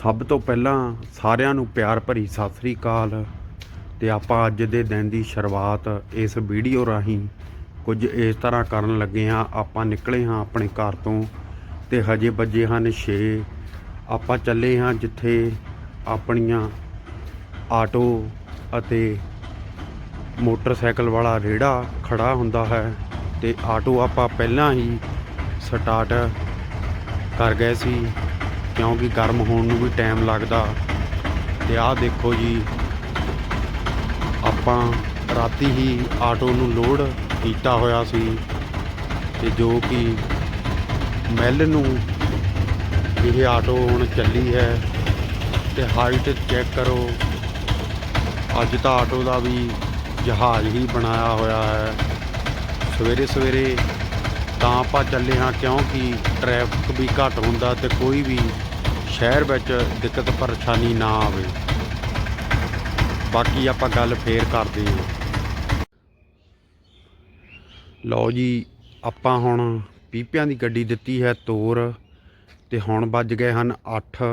ਸਭ ਤੋਂ ਪਹਿਲਾਂ ਸਾਰਿਆਂ ਨੂੰ ਪਿਆਰ ਭਰੀ ਸਤਿ ਸ੍ਰੀ ਅਕਾਲ ਤੇ ਆਪਾਂ ਅੱਜ ਦੇ ਦਿਨ ਦੀ ਸ਼ੁਰੂਆਤ ਇਸ ਵੀਡੀਓ ਰਾਹੀਂ ਕੁਝ ਇਸ ਤਰ੍ਹਾਂ ਕਰਨ ਲੱਗੇ ਹਾਂ। ਆਪਾਂ ਨਿਕਲੇ ਹਾਂ ਆਪਣੇ ਘਰ ਤੋਂ ਤੇ ਹਜੇ ਵੱਜੇ ਹਨ 6 ਆਪਾਂ ਚੱਲੇ ਹਾਂ ਜਿੱਥੇ ਆਪਣੀਆਂ ਆਟੋ ਅਤੇ ਮੋਟਰਸਾਈਕਲ ਵਾਲਾ ਰੇੜਾ ਖੜਾ ਹੁੰਦਾ ਹੈ ਤੇ ਆਟੋ ਆਪਾਂ ਪਹਿਲਾਂ ਹੀ ਸਟਾਰਟ ਕਰ ਗਏ ਸੀ। ਕਿਉਂਕਿ ਗਰਮ ਹੋਣ ਨੂੰ ਵੀ ਟਾਈਮ ਲੱਗਦਾ। ਤੇ ਆਹ ਦੇਖੋ ਜੀ, ਆਪਾਂ ਰਾਤੀ ਹੀ ਆਟੋ ਨੂੰ ਲੋਡ ਕੀਤਾ ਹੋਇਆ ਸੀ। ਤੇ ਜੋ ਕਿ ਮੈਲ ਨੂੰ ਇਹ ਆਟੋ ਹੁਣ ਚੱਲੀ ਹੈ। ਤੇ ਹਾਈਟ ਚੈੱਕ ਕਰੋ। ਅੱਜ ਤਾਂ ਆਟੋ ਦਾ ਵੀ ਜਹਾਜ਼ ਹੀ ਬਣਾਇਆ ਹੋਇਆ ਹੈ। ਸਵੇਰੇ ਸਵੇਰੇ ਤਾਂ ਆਪਾਂ ਚੱਲੇ ਹਾਂ ਕਿਉਂਕਿ ਟ੍ਰੈਫਿਕ ਵੀ ਘੱਟ ਹੁੰਦਾ ਤੇ ਕੋਈ ਵੀ ਸ਼ਹਿਰ ਵਿੱਚ ਦਿੱਕਤ ਪਰੇਸ਼ਾਨੀ ਨਾ ਆਵੇ। ਬਾਕੀ ਆਪਾਂ ਗੱਲ ਫੇਰ ਕਰਦੇ ਹਾਂ। ਲਓ ਜੀ, ਆਪਾਂ ਹੁਣ ਪੀਪਿਆਂ ਦੀ ਗੱਡੀ ਦਿੱਤੀ ਹੈ ਤੋਰ ਤੇ ਹੁਣ ਵੱਜ ਗਏ ਹਨ 8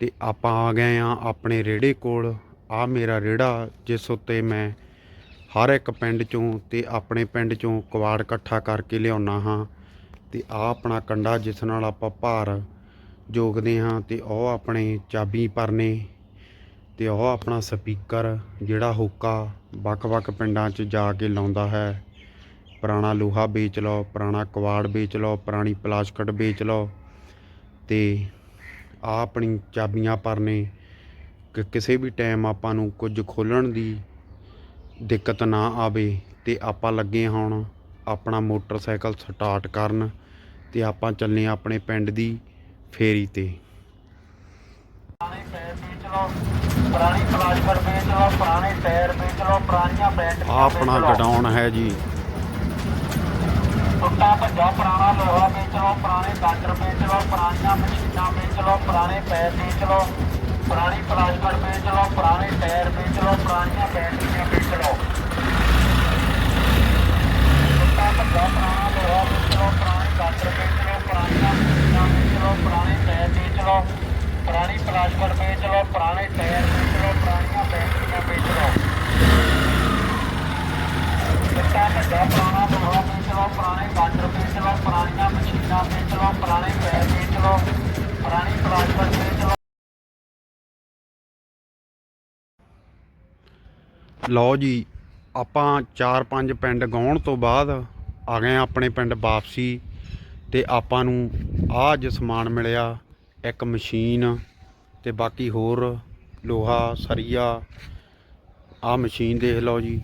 ਤੇ ਆਪਾਂ ਆ ਗਏ ਆ ਆਪਣੇ ਰੇੜੇ ਕੋਲ। ਆ ਮੇਰਾ ਰੇੜਾ ਜਿਸ ਉੱਤੇ ਮੈਂ ਹਰ ਇੱਕ ਪਿੰਡ ਚੋਂ ਤੇ ਆਪਣੇ ਪਿੰਡ ਚੋਂ ਕਵਾੜ ਇਕੱਠਾ ਕਰਕੇ ਲਿਆਉਣਾ ਹਾਂ ਤੇ ਆ ਆਪਣਾ ਕੰਡਾ ਜਿਸ ਨਾਲ ਆਪਾਂ ਭਾਰ ਜੋਗਦੇ ਹਾਂ ਤੇ ਉਹ ਆਪਣੇ ਚਾਬੀ ਪਰਨੇ ਤੇ ਉਹ ਆਪਣਾ ਸਪੀਕਰ ਜਿਹੜਾ ਹੋਕਾ ਵੱਖ-ਵੱਖ ਪਿੰਡਾਂ 'ਚ ਜਾ ਕੇ ਲਾਉਂਦਾ ਹੈ। ਪੁਰਾਣਾ ਲੋਹਾ ਵੇਚ ਲਓ, ਪੁਰਾਣਾ ਕਵਾੜ ਵੇਚ ਲਓ, ਪੁਰਾਣੀ ਪਲਾਸਕਟ ਵੇਚ ਲਓ ਤੇ ਆ ਆਪਣੀ ਚਾਬੀਆਂ ਪਰਨੇ ਕਿ, ਕਿਸੇ ਵੀ ਟਾਈਮ ਆਪਾਂ ਨੂੰ ਕੁਝ ਖੋਲਣ ਦੀ ਦਿੱਕਤ ਨਾ ਆਵੇ ਤੇ ਆਪਾਂ ਲੱਗੇ ਹਾਂ ਹੁਣ ਆਪਣਾ ਮੋਟਰਸਾਈਕਲ ਸਟਾਰਟ ਕਰਨ ਤੇ ਆਪਾਂ ਚੱਲੇ ਆਪਣੇ ਪਿੰਡ ਦੀ ਫੇਰੀ ਤੇ ਪੁਰਾਣੇ ਟਾਇਰ ਵੇਚ ਲਓ ਪੁਰਾਣੀ ਪਲਾਸਟਿਕ ਵੇਚ ਲਓ ਪੁਰਾਣੇ ਟਾਇਰ ਵੇਚ ਲਓ ਪੁਰਾਣੀਆਂ ਬੈਟਰੀਆਂ ਆ ਆਪਣਾ ਵੇਚ ਲਓ। ਗਡਾਊਨ ਹੈ ਜੀ ਟੁੱਟਾ ਭੱਜਾ ਪੁਰਾਣਾ ਲੋਹਾ ਵੇਚ ਲਓ ਪੁਰਾਣੇ ਗਾਜਰ ਵੇਚ ਲਓ ਪੁਰਾਣੀਆਂ ਮਸ਼ੀਨਾਂ ਵੇਚ ਲਓ ਪੁਰਾਣੇ ਪੈਰ ਵੇਚ ਲਓ ਪੁਰਾਣੀ ਪਲਾਸਟਿਕ ਵੇਚ ਲਓ ਪੁਰਾਣੇ ਟਾਇਰ ਵੇਚ ਲਓ ਪੁਰਾਣੀਆਂ ਬੈਟਰੀਆਂ ਵੇਚ ਲਓ ਟੁੱਟਾ ਭੱਜਾ ਪੁਰਾਣਾ ਲੋਹਾ ਵੇਚ ਲਓ ਪੁਰਾਣੇ ਗਾਜਰ ਵੇਚ ਲਓ ਪੁਰਾਣੀਆਂ ਮਸ਼ੀਨਾਂ ਵੇਚ ਲਓ ਪੁਰਾਣੇ ਟਾਇਰ ਵੇਚ ਲਓ ਪੁਰਾਣੀ ਪਲਾਸਟਿਕ ਵੇਚ ਲਓ ਪੁਰਾਣੇ ਟਾਇਰ ਵੇਚ ਲਓ ਪੁਰਾਣੀਆਂ ਬੈਟਰੀਆਂ ਵੇਚ ਲਓ ਟੁੱਟਾ ਭੱਜਾ ਪੁਰਾਣਾ ਲੋਹਾ ਵੇਚ ਲਓ ਪੁਰਾਣੇ ਗਾਜਰ ਵੇਚ ਲਓ ਪੁਰਾਣੀਆਂ ਮਸ਼ੀਨਾਂ ਲਓ ਪੁਰਾਣੇ ਪੈਰ ਵੇਚ ਲਓ ਪੁਰਾਣੀ ਪਲਾਸਟਿਕ ਵੇਚ ਲਓ ਲਓ ਜੀ, ਆਪਾਂ 4-5 ਪਿੰਡ ਗਾਉਣ ਤੋਂ ਬਾਅਦ ਆ ਗਏ ਆਪਣੇ ਪਿੰਡ ਵਾਪਸੀ ਤੇ ਆਪਾਂ ਨੂੰ ਆਹ ਅੱਜ ਸਮਾਨ ਮਿਲਿਆ, ਇੱਕ ਮਸ਼ੀਨ ਤੇ ਬਾਕੀ ਹੋਰ ਲੋਹਾ, ਸਰੀਆ, ਆਹ ਮਸ਼ੀਨ ਦੇਖ ਲਓ ਜੀ।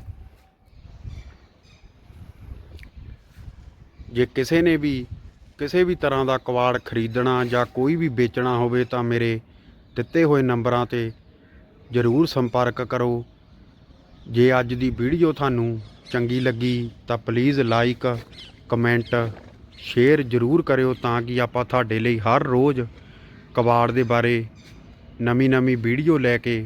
ਜੇ ਕਿਸੇ ਨੇ ਵੀ ਕਿਸੇ ਵੀ ਤਰ੍ਹਾਂ ਦਾ ਕਵਾੜ ਖਰੀਦਣਾ ਜਾਂ ਕੋਈ ਵੀ ਵੇਚਣਾ ਹੋਵੇ ਤਾਂ ਮੇਰੇ ਦਿੱਤੇ ਹੋਏ ਨੰਬਰਾਂ ਤੇ ਜ਼ਰੂਰ ਸੰਪਰਕ ਕਰੋ। ਜੇ ਅੱਜ ਦੀ ਵੀਡੀਓ ਤੁਹਾਨੂੰ ਚੰਗੀ ਲੱਗੀ ਤਾਂ ਪਲੀਜ਼ ਲਾਈਕ, ਕਮੈਂਟ, ਸ਼ੇਅਰ ਜ਼ਰੂਰ ਕਰਿਓ ਤਾਂ ਕਿ ਆਪਾਂ ਤੁਹਾਡੇ ਲਈ ਹਰ ਰੋਜ਼ ਕਬਾੜ ਦੇ ਬਾਰੇ ਨਵੀਂ ਨਵੀਂ ਵੀਡੀਓ ਲੈ ਕੇ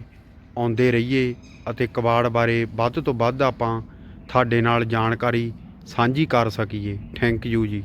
ਆਉਂਦੇ ਰਹੀਏ ਅਤੇ ਕਬਾੜ ਬਾਰੇ ਵੱਧ ਤੋਂ ਵੱਧ ਆਪਾਂ ਤੁਹਾਡੇ ਨਾਲ ਜਾਣਕਾਰੀ ਸਾਂਝੀ ਕਰ ਸਕੀਏ। ਥੈਂਕ ਯੂ ਜੀ।